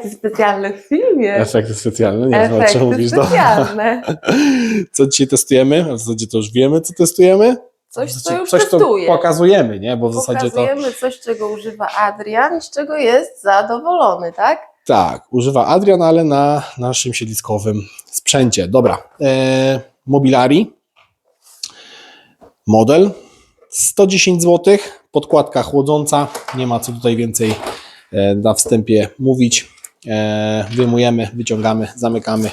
efekty specjalne w filmie. Efekty specjalne, nie wiem Efekty mówisz. Specjalne. Co dzisiaj testujemy? A w zasadzie to już wiemy, co testujemy. Coś, co już coś, testuje. to pokazujemy, nie? Bo w zasadzie to Pokazujemy coś, czego używa Adrian i z czego jest zadowolony, tak? tak, używa Adrian, ale na naszym siedliskowym sprzęcie. Dobra. E, Mobilari. Model 110 zł. Podkładka chłodząca. Nie ma co tutaj więcej e, na wstępie mówić. E, wyjmujemy, wyciągamy, zamykamy.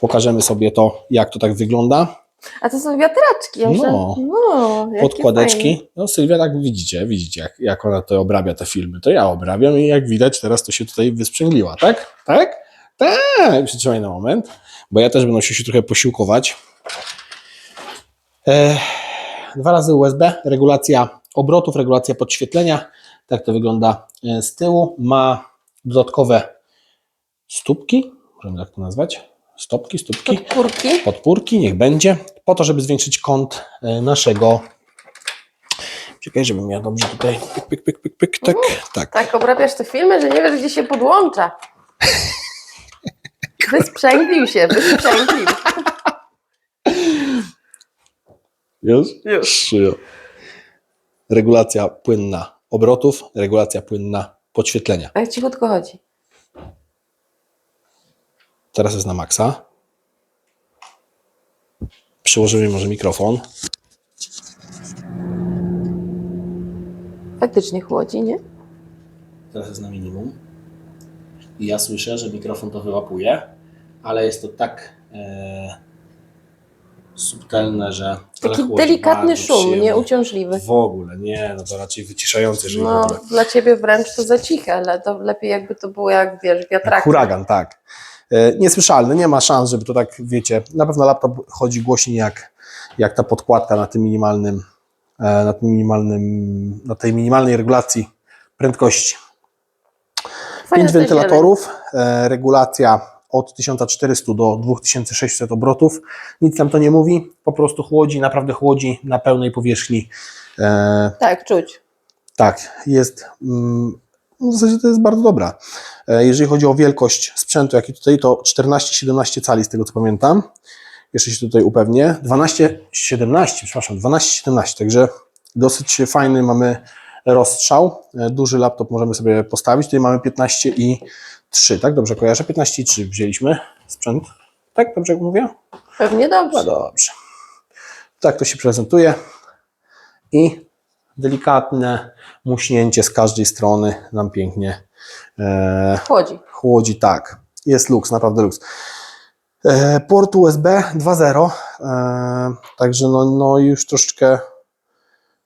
Pokażemy sobie to, jak to tak wygląda. A to są wiatraczki. Ja No. no podkładeczki. fajne. No Sylwia, tak widzicie, widzicie jak, jak ona to obrabia te filmy. To ja obrabiam i jak widać teraz to się tutaj wysprzęgliła, tak? Tak? Tak! Przytrzymaj na moment, bo ja też będę musiał się trochę posiłkować. E, dwa razy USB, regulacja obrotów, regulacja podświetlenia. Tak to wygląda e, z tyłu. Ma dodatkowe stópki, możemy tak to nazwać. Stopki, stópki Podpórki. podpórki, niech będzie, po to, żeby zwiększyć kąt e, naszego. Czekaj, żebym ja dobrze tutaj. Pyk, pyk, pyk, pyk, pyk, tak, tak. Tak obrabiasz te filmy, że nie wiesz, gdzie się podłącza. Wysprzęglił się, wysprzęglił. Już? Już. Regulacja płynna obrotów, regulacja płynna podświetlenia. A jak cichutko chodzi. Teraz jest na maksa. Przyłożymy może mikrofon. Faktycznie chłodzi, nie? Teraz jest na minimum. I ja słyszę, że mikrofon to wyłapuje, ale jest to tak e, subtelne, że. Taki delikatny szum, przyjemnie. nieuciążliwy. W ogóle, nie, no to raczej wyciszający, jeżeli w No, ogóle. dla ciebie wręcz to za ciche, ale to lepiej jakby to było jak, wiesz, wiatrak. Huragan, tak. E, Niesłyszalny, nie ma szans, żeby to tak, wiecie, na pewno laptop chodzi głośniej jak, jak ta podkładka na tym minimalnym, e, na tym minimalnym, na tej minimalnej regulacji prędkości. Fajne Pięć wentylatorów, e, regulacja od 1400 do 2600 obrotów. Nic nam to nie mówi, po prostu chłodzi, naprawdę chłodzi na pełnej powierzchni. E. Tak, czuć. tak, jest. mm, W zasadzie to jest bardzo dobra. E, Jeżeli chodzi o wielkość sprzętu, jaki tutaj, to 14-17 cali, z tego co pamiętam. Jeszcze się tutaj upewnię. 12-17, przepraszam, 12-17, także dosyć fajny mamy rozstrzał. E, Duży laptop możemy sobie postawić. Tutaj mamy 15 i 3, tak? Dobrze kojarzę? 15 i 3 wzięliśmy sprzęt. Tak, dobrze mówię? Pewnie No dobrze. dobrze. Tak to się prezentuje. I delikatne muśnięcie z każdej strony nam pięknie e, Chłodzi. chłodzi. Tak, jest luks, naprawdę luks. E, port USB 2.0, e, także no, no już troszeczkę,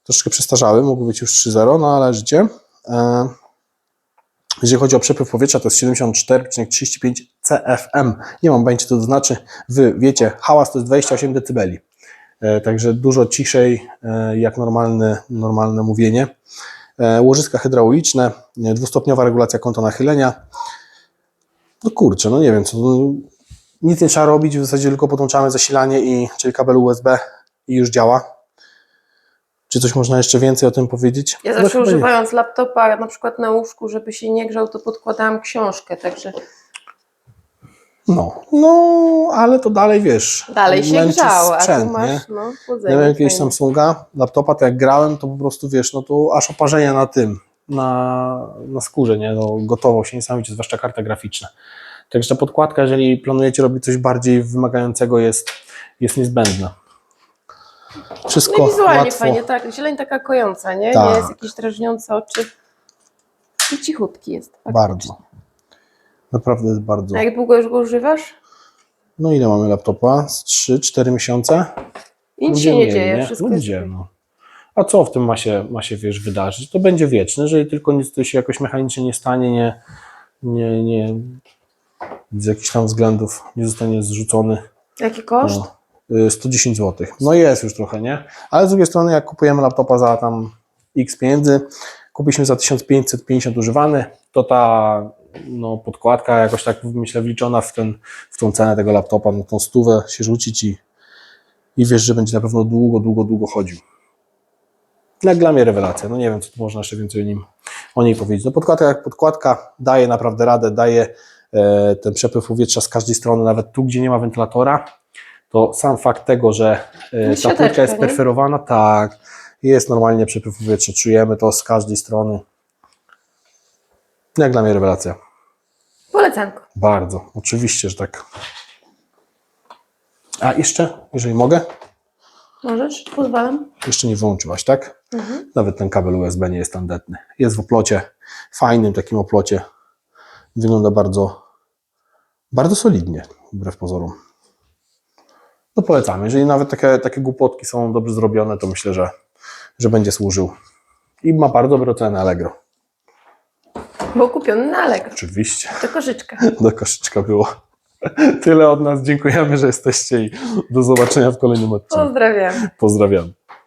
troszeczkę przestarzały, mógł być już 3.0, no ale życie. E, jeżeli chodzi o przepływ powietrza, to jest 74,35 CFM. Nie mam pojęcia, co to znaczy. Wy wiecie, hałas to jest 28 dB. E, Także dużo ciszej, e, jak normalne, normalne mówienie. E, Łożyska hydrauliczne, dwustopniowa regulacja kąta nachylenia. No kurczę, no nie wiem, co, no, nic nie trzeba robić, w zasadzie tylko podłączamy zasilanie, i, czyli kabel USB i już działa. Czy coś można jeszcze więcej o tym powiedzieć? Ja No zawsze chyba nie. używając laptopa na przykład na łóżku, żeby się nie grzał, to podkładałam książkę, także No, no, ale to dalej wiesz. dalej się męczy grzało, a sprzęt, tu masz nie? no, Ja chłodzenie. miałem jakiegoś. Samsunga, laptopa, to jak grałem, to po prostu wiesz, no to aż oparzenia na tym, na, na skórze, nie? No, gotował się niesamowicie, zwłaszcza karta graficzna. Także ta podkładka, jeżeli planujecie robić coś bardziej wymagającego, jest, jest niezbędna. Wszystko No wizualnie łatwo. fajnie, tak, zieleń taka kojąca, nie? Tak. Nie jest jakiś drażniący oczy. I cichutki jest. faktycznie. Bardzo. Naprawdę jest bardzo. A jak długo już go używasz? No ile mamy laptopa? Z 3-4 miesiące? I nic się nie mniej, dzieje, wszystko no jest gdzie, no. A co w tym ma się, ma się, wiesz, wydarzyć? To będzie wieczne, jeżeli tylko nic tu się jakoś mechanicznie nie stanie, nie, nie, nie z jakichś tam względów nie zostanie zrzucony. Jaki koszt? No, 110 zł. No jest już trochę, nie? Ale z drugiej strony, jak kupujemy laptopa za tam x pieniędzy, kupiliśmy za 1550 używany, to ta no, podkładka jakoś tak myślę wliczona w, ten, w tą cenę tego laptopa, no tą stówę się rzucić i, i wiesz, że będzie na pewno długo, długo, długo chodził. Jak dla mnie rewelacja. No nie wiem, co tu można jeszcze więcej o nim o niej powiedzieć. No podkładka jak podkładka, daje naprawdę radę, daje e, ten przepływ powietrza z każdej strony, nawet tu, gdzie nie ma wentylatora, to sam fakt tego, że e, ta Siateczka, płytka jest nie? perferowana, tak, jest normalnie przepływ powietrza, czujemy to z każdej strony. Jak dla mnie rewelacja. Polecanko. Bardzo, oczywiście, że tak. A jeszcze, jeżeli mogę, Możesz? Pozwalam. jeszcze nie wyłączyłaś, tak? Mhm. Nawet ten kabel USB nie jest tandetny. Jest w oplocie, fajnym takim oplocie. Wygląda bardzo, bardzo solidnie, wbrew pozorom. No polecamy. Jeżeli nawet takie, takie głupotki są dobrze zrobione, to myślę, że, że będzie służył. I ma bardzo dobre oceny Allegro. Był kupiony na Allegro. Oczywiście. To koszyczka. Do koszyczka było. Tyle od nas. Dziękujemy, że jesteście i do zobaczenia w kolejnym odcinku. Pozdrawiam. Pozdrawiam.